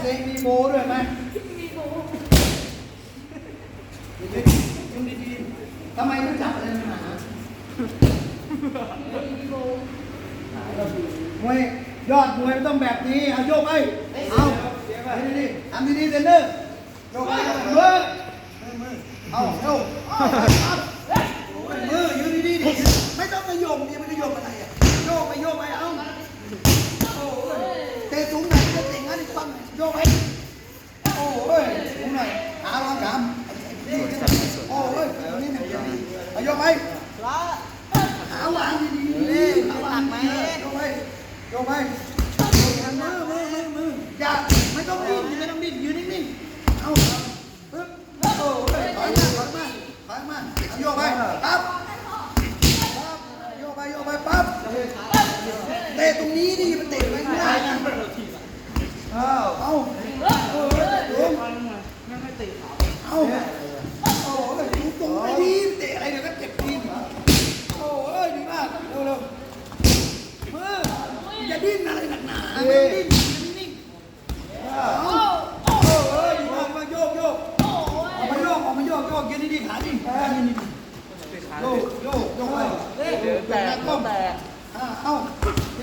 เซ็งมีโบด้วยไหมมีโบยิงดีๆทำไมต้องจับอะไรมาหามวยยอดมวยต้องแบบนี้เอาโยกไปเอาดีๆทำดีๆเซนเนอร์โยกไปมือเอาโยกมือยืนดีๆไม่ต้องมาโยกนี่มันจะโยกอะไรอะโยกไปโยกไปเอาเตะสูงไหนจะเตะงั้นอีกฝั่งโยกไปโอ้ยสูงหน่อยหาลองถามโอ้ยตรงนี้มันดีเอาโยกไป หาวางดีๆ นี่หาวางไหมโยกไปโยกไปมือมือมือมืออย่าไม่ต้องดิ้นไม่ต้องดิ้นยืนนิ่งๆเอาปึ๊บโอ้ยถอยมาถอยมาถอยมาเอาโยกไปปั๊บปั๊บโยกไปโยกไปปั๊บเตะตรงนี้ดิมันเตะไม่ได้นะเอาเอาเออเตะเอา โยกไปแตกก็แตกอ่าเอ้าโย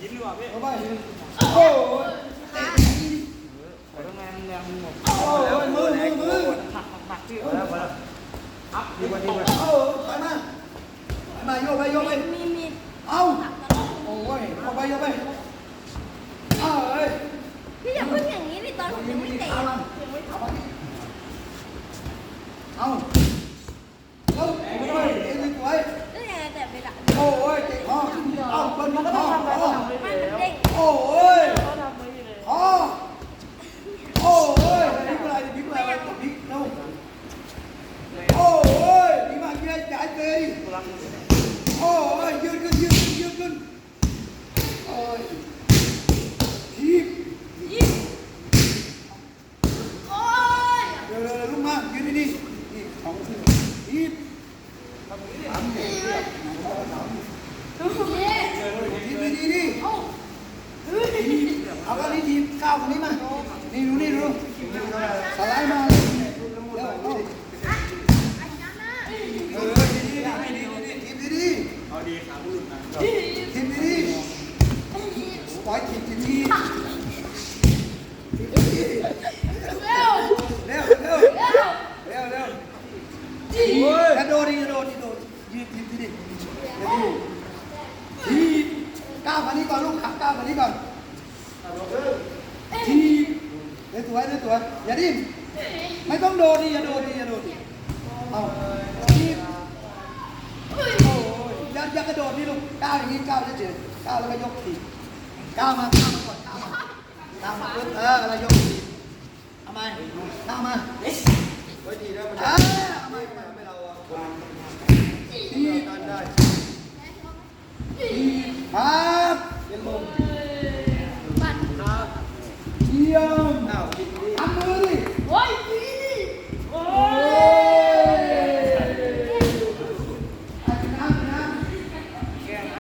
ยิ้มดีกว่าพี่เอาไป ยโยกไปโยกไปเอาเอ้ย พี่อย่าพึ่งอย่างนี้ดิตอนผมยังไม่เตะ เอามาเอาเอาเอ้ยเอ็นสวย ได้ยังไงแต่ไม่ได้ โอ้ยเจ็บคอเอาเบิ้ลคอคอ มันเด้ง โอ้ยคอโอ้ยพลิกอะไรพลิกอะไรพลิกเร็วโอ้ยดีมากเยี่ยมจ่ายเตยโอ้ยยืนขึ้นยืนขึ้นยืนขึ้นโอ้ยทีบ โอ้ย เร็วเร็วลุกมา ยืนนี่นี่ของขึ้นทีบทำดีทีบดีดีเอากันนี้ทีบก้าวคนนี้มา นี่ดูนี่ดูสไลด์มาเร็วเร็วเออดีดีดีดีทีบดีดีเอาดีขาบุรุษนะทีมดีปล่อยทีมทีมดีเร็วเร็วเร็วเร็วเร็วกระ โดดดิกระโดดดิกระโดดยืนทีมดีทีก้าวมานี้ก่อนลูกขับก้าวมานี้ก่อนทีเดี๋ยวตัวเดี๋ยวตัวอย่าดิ้นไม่ต้องโดดดิอย่าโดดดิอย่าโดดดิเอาทีโอ้ยอย่าอย่ากระโดดนี่ลูกก้าวอย่างนี้ก้าวเฉยๆก้าวแล้วก็ยกทีก้าวมาก้าวมาก่อนก้าวมาก้าวมาเออแล้วยกทีเอามก้าวมาไว้ดีแล้วมัน